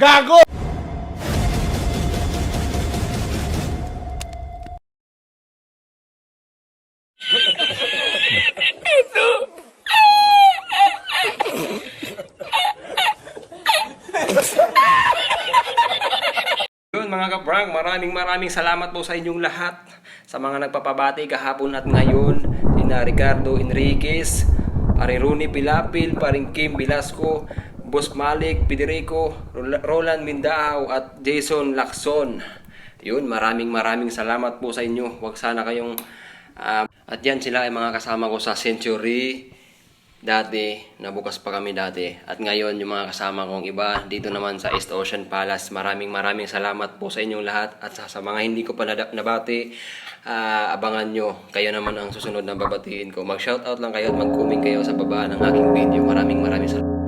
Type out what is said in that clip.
Gago! Yun mga kaprank, maraming maraming salamat po sa inyong lahat sa mga nagpapabati kahapon at ngayon sina Ricardo Enriquez, paring Rooney Pilapil, paring Kim Velasco, Boss Malik, Federico, Rola- Roland Mindao at Jason Lacson. Yun, maraming maraming salamat po sa inyo. Huwag sana kayong ah, at yan sila ay mga kasama ko sa Century dati, nabukas pa kami dati. At ngayon, yung mga kasama kong iba, dito naman sa East Ocean Palace. Maraming maraming salamat po sa inyong lahat. At sa, sa mga hindi ko pa nabati, ah, abangan nyo. Kayo naman ang susunod na babatiin ko. Mag-shoutout lang kayo at mag-comment kayo sa baba ng aking video. Maraming maraming salamat.